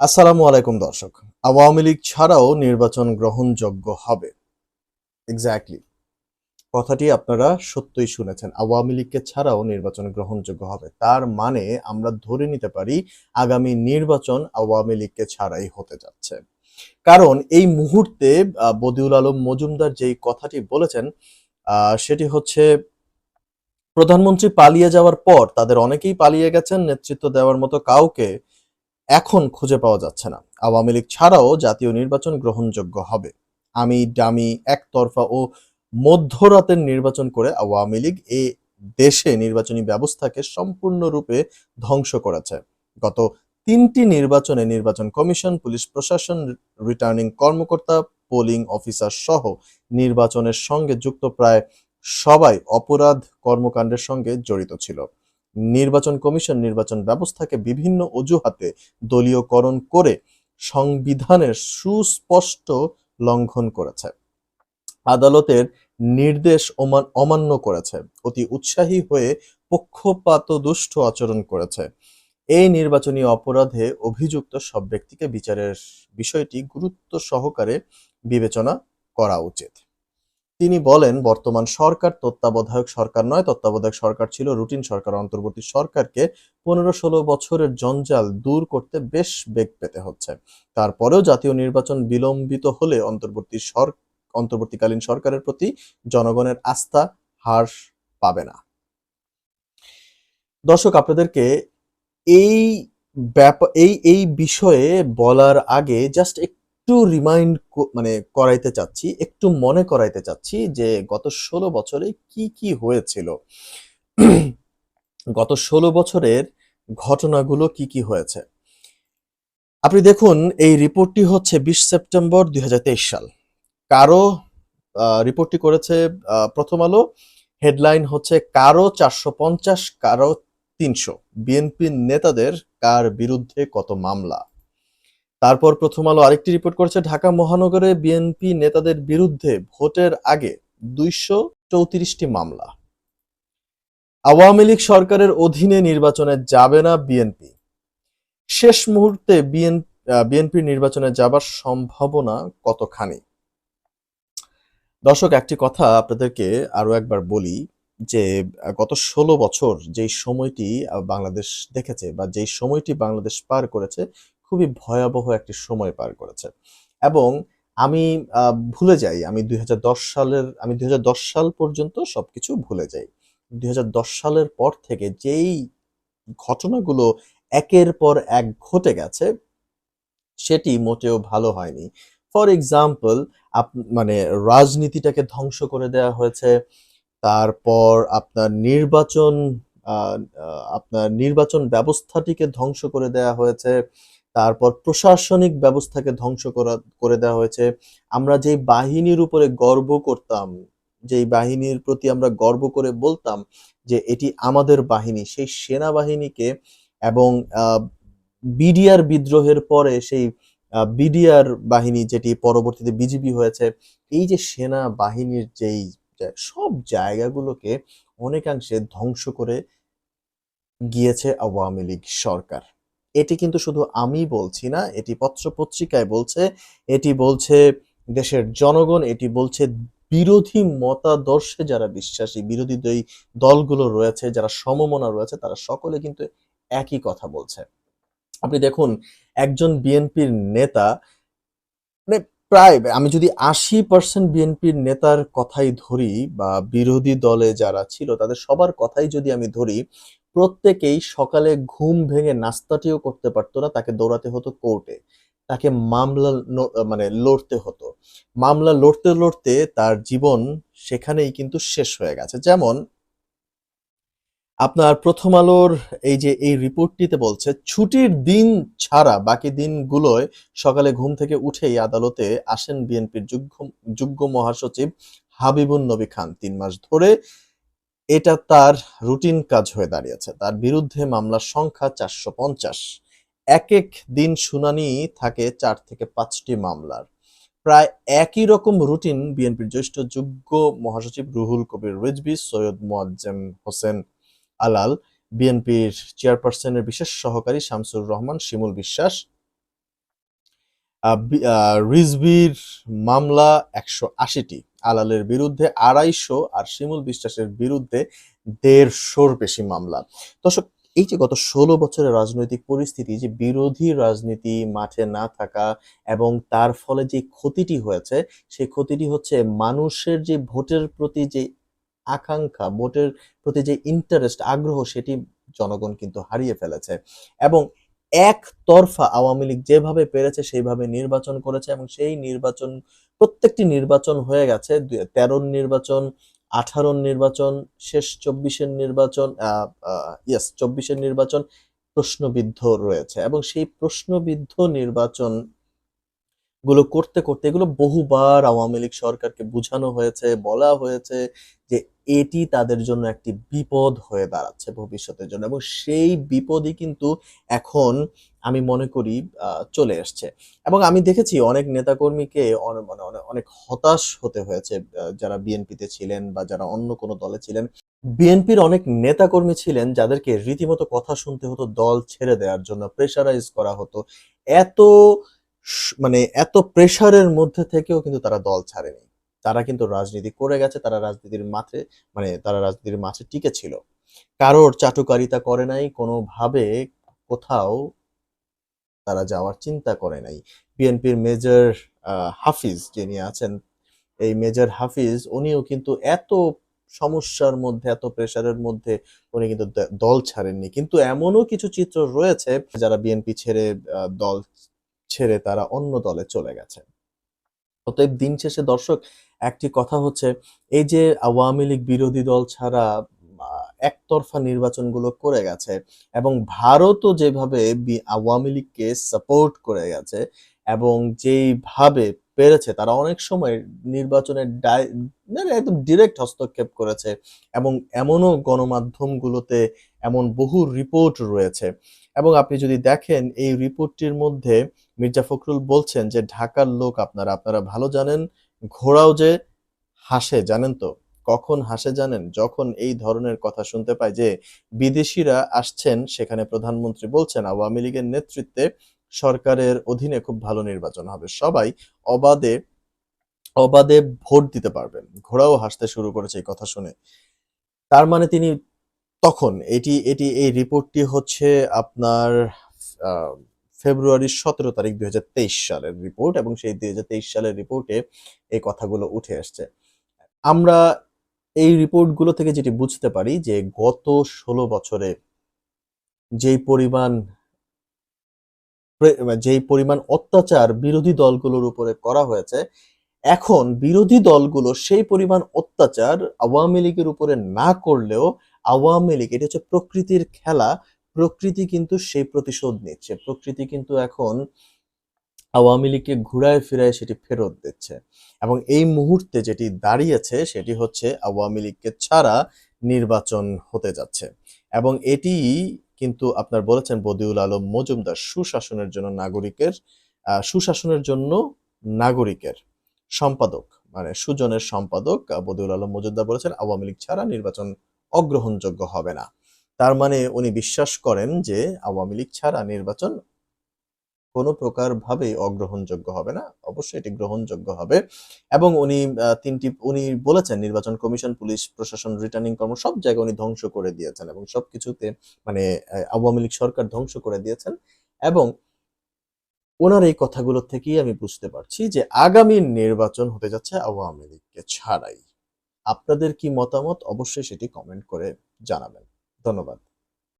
আসসালামু আলাইকুম দর্শক। আওয়ামী লীগ ছাড়াও নির্বাচন গ্রহণযোগ্য হবে। এক্স্যাক্টলি কথাটি আপনারা সত্যই শুনেছেন। আওয়ামী লীগকে ছাড়াও নির্বাচন গ্রহণযোগ্য হবে। তার মানে আমরা ধরে নিতে পারি, আগামী নির্বাচন আওয়ামী লীগকে ছাড়াই হতে যাচ্ছে। কারণ এই মুহূর্তে বদিউল আলম মজুমদার যেই কথাটি বলেছেন সেটি হচ্ছে, প্রধানমন্ত্রী পালিয়ে যাওয়ার পর তাদের অনেকেই পালিয়ে গেছেন, নেতৃত্ব দেওয়ার মতো কাউকে এখন খুঁজে পাওয়া যাচ্ছে না। আওয়ামী লীগ ছাড়াও জাতীয় নির্বাচন গ্রহণযোগ্য হবে। আমি ডামি একতরফা ও মধ্যরাতের নির্বাচন করে আওয়ামী লীগ এ দেশে নির্বাচনী ব্যবস্থাকে সম্পূর্ণরূপে ধ্বংস করেছে। গত তিনটি নির্বাচনে নির্বাচন কমিশন, পুলিশ প্রশাসন, রিটার্নিং কর্মকর্তা, পোলিং অফিসার সহ নির্বাচনের সঙ্গে যুক্ত প্রায় সবাই অপরাধ কর্মকাণ্ডের সঙ্গে জড়িত ছিল। নির্বাচন কমিশন নির্বাচন ব্যবস্থাকে বিভিন্ন অজুহাতে দলীয়করণ করে সংবিধানের সুস্পষ্ট লঙ্ঘন করেছে। আদালতের নির্দেশ অমান্য করেছে। অতি উৎসাহী হয়ে পক্ষপাতদুষ্ট আচরণ করেছে। এই নির্বাচনী অপরাধে অভিযুক্ত সব ব্যক্তিকে বিচারের বিষয়টি গুরুত্ব সহকারে বিবেচনা করা উচিত। তিনি বলেন, বর্তমান সরকার তত্ত্বাবধায়ক সরকার নয়, তত্ত্বাবধায়ক সরকার ছিল রুটিন সরকার। অন্তর্বর্তী সরকারকে পনেরো ষোলো বছরের জঞ্জাল দূর করতে বেশ বেগ পেতে হচ্ছে। তারপরেও জাতীয় নির্বাচন বিলম্বিত হলে অন্তর্বর্তী সর অন্তর্বর্তীকালীন সরকারের প্রতি জনগণের আস্থা হ্রাস পাবে না। দর্শক, আপনাদেরকে এই ব্যাপার এই এই বিষয়ে বলার আগে জাস্ট একটু রিমাইন্ড মানে করাইতে চাচ্ছি, একটু মনে করাইতে চাচ্ছি যে গত ষোলো বছরে কি কি হয়েছিল? গত ষোলো বছরের ঘটনাগুলো কি কি হয়েছে? আপনি দেখুন, এই রিপোর্টটি হচ্ছে বিশ সেপ্টেম্বর দুই হাজার তেইশ সাল। কারও রিপোর্টটি করেছে প্রথম আলো হেডলাইন হচ্ছে কারও চারশো পঞ্চাশ, কারও তিনশো। বিএনপির নেতাদের কার বিরুদ্ধে কত মামলা? তারপর প্রথম আলো আরেকটি রিপোর্ট করেছে, ঢাকা মহানগরে বিএনপি নেতাদের বিরুদ্ধে ভোটের আগে দুইশো চৌত্রিশটি মামলা। আওয়ামী লীগ সরকারের অধীনে নির্বাচনে যাবে না বিএনপি। শেষ মুহূর্তে বিএনপি নির্বাচনে যাবার সম্ভাবনা কতখানি? দর্শক, একটি কথা আপনাদেরকে আরও একবার বলি যে, গত ষোলো বছর যেই সময়টি বাংলাদেশ দেখেছে বা যেই সময়টি বাংলাদেশ পার করেছে খুবই ভয়াবহ একটি সময় পার করেছে। এবং আমি ভুলে যাই, আমি দুই হাজার দশ সালের, আমি দু হাজার দশ সাল পর্যন্ত সবকিছু ভুলে যাই। দু হাজার দশ সালের পর থেকে যেই ঘটনাগুলো একের পর এক ঘটে গেছে, সেটি মোটেও ভালো হয়নি। ফর এক্সাম্পল মানে রাজনীতিটাকে ধ্বংস করে দেওয়া হয়েছে, তারপর আপনার নির্বাচন আপনার নির্বাচন ব্যবস্থাটিকে ধ্বংস করে দেওয়া হয়েছে তারপর প্রশাসনিক ব্যবস্থাকে ধ্বংস করা, করে দেওয়া হয়েছে। আমরা যেই বাহিনীর উপরে গর্ব করতাম, যেই বাহিনীর প্রতি আমরা গর্ব করে বলতাম যে এটি আমাদের বাহিনী, সেই সেনাবাহিনীকে এবং বিডিআর বিদ্রোহের পরে সেই বিডিআর বাহিনী যেটি পরবর্তীতে বিজিবি হয়েছে, এই যে সেনা বাহিনীর যেই সব জায়গাগুলোকে অনেকাংশে ধ্বংস করে গিয়েছে আওয়ামী লীগ সরকার। এটি কিন্তু শুধু আমি বলছি না, এটি পত্র পত্রিকায় বলছে, এটি বলছে দেশের জনগণ, এটি বলছে বিরোধী মতাদর্শে যারা বিশ্বাসী, বিরোধী যেই দলগুলো রয়েছে, যারা সমমনা রয়েছে, তারা সকলে কিন্তু একই কথা বলছে। আপনি দেখুন, একজন বিএনপির নেতা মানে প্রায় আমি যদি আশি পার্সেন্ট বিএনপির নেতার কথাই ধরি বা বিরোধী দলে যারা ছিল, তাদের সবার কথাই যদি আমি ধরি প্রত্যেকেই সকালে ঘুম ভেঙে নাস্তাটিও করতে পারতো না, তাকে দৌড়াতে হতো কোর্টে তাকে মামলা মানে লড়তে হতো। মামলা লড়তে লড়তে তার জীবন সেখানেই কিন্তু শেষ হয়ে গেছে। যেমন, আপনার প্রথম আলোর এই যে, এই রিপোর্টটিতে বলছে, ছুটির দিন ছাড়া বাকি দিনগুলোয় সকালে ঘুম থেকে উঠেই আদালতে আসেন বিএনপির যুগ্ম যুগ্ম মহাসচিব হাবিবুন নবী খান। তিন মাস ধরে এটা তার রুটিন কাজ হয়ে দাঁড়িয়েছে। তার বিরুদ্ধে মামলার সংখ্যা চারশো পঞ্চাশ। এক এক দিন শুনানি থাকে চার থেকে পাঁচটি মামলার। প্রায় একই রকম রুটিন বিএনপির জ্যেষ্ঠ যুগ্ম মহাসচিব রুহুল কবির রিজভি, সৈয়দ মোয়াজ্জেম হোসেন আলাল, বিএনপির চেয়ারপারসনের বিশেষ সহকারী শামসুর রহমান, শিমুল বিশ্বাস। রিজভির মামলা একশো আশিটি। আলালের বিরুদ্ধে আড়াইশো আর শিমুল বিশ্বাসের বিরুদ্ধে দেড়শোর বেশি মামলা। দর্শক, এই যে গত ষোলো বছরের রাজনৈতিক পরিস্থিতি, যে বিরোধী রাজনীতি মাঠে না থাকা এবং তার ফলে যে ক্ষতিটি হয়েছে সেই ক্ষতিটি হচ্ছে মানুষের যে ভোটের প্রতি যে আকাঙ্ক্ষা, ভোটের প্রতি যে ইন্টারেস্ট আগ্রহ, সেটি জনগণ কিন্তু হারিয়ে ফেলেছে। এবং একতরফা আওয়ামী লীগ যেভাবে পেরেছে, সেইভাবে নির্বাচন করেছে এবং সেই নির্বাচন প্রত্যেকটি নির্বাচন হয়ে গেছে তেরোর নির্বাচন, আঠারোর নির্বাচন, শেষ চব্বিশের নির্বাচন ইয়েস চব্বিশের নির্বাচন প্রশ্নবিদ্ধ রয়েছে এবং সেই প্রশ্নবিদ্ধ নির্বাচনগুলো করতে করতে এগুলো বহুবার আওয়ামী লীগ সরকারকে বোঝানো হয়েছে, বলা হয়েছে যে এটি তাদের জন্য একটি বিপদ হয়ে দাঁড়াচ্ছে ভবিষ্যতের জন্য এবং সেই বিপদই কিন্তু এখন আমি মনে করি চলে এসছে। এবং আমি দেখেছি অনেক নেতাকর্মীকে মানে অনেক হতাশ হতে হয়েছে যারা বিএনপিতে ছিলেন বা যারা অন্য কোনো দলে ছিলেন। বিএনপির অনেক নেতাকর্মী ছিলেন যাদেরকে রীতিমতো কথা শুনতে হতো, দল ছেড়ে দেওয়ার জন্য প্রেশারাইজ করা হতো। এত মানে এত প্রেশারের মধ্যে থেকেও কিন্তু তারা দল ছাড়েনি। তারা কিন্তু রাজনীতি করে গেছে, তারা রাজনীতির মাঠে মানে তারা রাজনীতির মাঠে টিকে ছিল। কারোর চাটুকারিতা করে নাই, কোনোভাবে কোথাও তারা যাওয়ার চিন্তা করে নাই। বিএনপির মেজর হাফিজ যিনি আছেন, এই মেজর হাফিজ, উনিও কিন্তু এত সমস্যার মধ্যে, এত প্রেশারের মধ্যে উনি কিন্তু দল ছাড়েননি। কিন্তু এমনও কিছু চিত্র রয়েছে যারা বিএনপি ছেড়ে দল ছেড়ে তারা অন্য দলে চলে গেছে। অতএব দিন শেষে দর্শক, একটি কথা হচ্ছে, এই যে আওয়ামী লীগ বিরোধী দল ছাড়া একতরফা নির্বাচনগুলো করে গেছে এবং ভারতও যেভাবে আওয়ামী লীগকে সাপোর্ট করে গেছে এবং যেইভাবে পেরেছে, তারা অনেক সময় নির্বাচনের একদম ডিরেক্ট হস্তক্ষেপ করেছে এবং এমনও গণমাধ্যমগুলোতে এমন বহু রিপোর্ট রয়েছে। এবং আপনি যদি দেখেন, এই রিপোর্টটির মধ্যে মির্জা ফখরুল বলছেন যে, ঢাকার লোক আপনারা আপনারা ভালো জানেন ঘোড়াও যে, হাসে, জানেন তো? কখন হাসে জানেন? যখন এই ধরনের কথা শুনতে পায় যে বিদেশিরা আসছেন, সেখানে প্রধানমন্ত্রী বলছেন, আওয়ামী লীগের নেতৃত্বে সরকারের অধীনে খুব ভালো নির্বাচন হবে। সবাই অবাধে অবাধে ভোট দিতে পারবেন। ঘোড়াও হাসতে শুরু করেছে এই কথা শুনে। তার মানে তিনি তখন, এটি এটি, এই রিপোর্টটি হচ্ছে আপনার ফেব্রুয়ারির সতেরো তারিখ দুই হাজার তেইশ সালের রিপোর্ট এবং সেই দুই হাজার তেইশ সালের রিপোর্টে এই কথাগুলো উঠে আসছে। আমরা এই রিপোর্টগুলো থেকে যেটি বুঝতে পারি যে গত ষোলো বছরে যেই পরিমাণ প্রে- যেই পরিমাণ অত্যাচার বিরোধী দলগুলোর উপরে করা হয়েছে, এখন বিরোধী দলগুলো সেই পরিমাণ অত্যাচার আওয়ামী লীগের উপরে না করলেও আওয়ামী লীগ, এটা হচ্ছে প্রকৃতির খেলা, প্রকৃতি কিন্তু সেই প্রতিশোধ নিচ্ছে, প্রকৃতি কিন্তু এখন আওয়ামী লীগকে ঘুরায় ফিরায় সেটি ফেরত দিচ্ছে। এবং এই মুহূর্তে যেটি দাঁড়িয়েছে সেটি হচ্ছে আওয়ামী লীগকে ছাড়া নির্বাচন হতে যাচ্ছে। এবং এটি কিন্তু আপনার বলেছেন বদিউল আলম মজুমদার সুশাসনের জন্য নাগরিকের সুশাসনের জন্য নাগরিকের সম্পাদক মানে সুজনের সম্পাদক বদিউল আলম মজুমদার বলেছেন আওয়ামী লীগ ছাড়া নির্বাচন অগ্রহণযোগ্য হবে না। তার মানে উনি বিশ্বাস করেন যে আওয়ামী লীগ ছাড়া নির্বাচন কোনো প্রকার ভাবেই অগ্রহণযোগ্য হবে না। অবশ্যই এটি গ্রহণযোগ্য হবে। এবং উনি তিনটি, উনি বলেছেন নির্বাচন কমিশন, পুলিশ, প্রশাসন রিটার্নিং কর্ম, সব জায়গায় উনি ধ্বংস করে দিয়েছেন এবং সব কিছুতে মানে আওয়ামী লীগ সরকার ধ্বংস করে দিয়েছেন। এবং ওনার এই কথাগুলো থেকেই আমি বুঝতে পারছি যে আগামী নির্বাচন হতে যাচ্ছে আওয়ামী লীগকে ছাড়াই। আপনাদের কি মতামত? অবশ্যই সেটি কমেন্ট করে জানাবেন। ধন্যবাদ।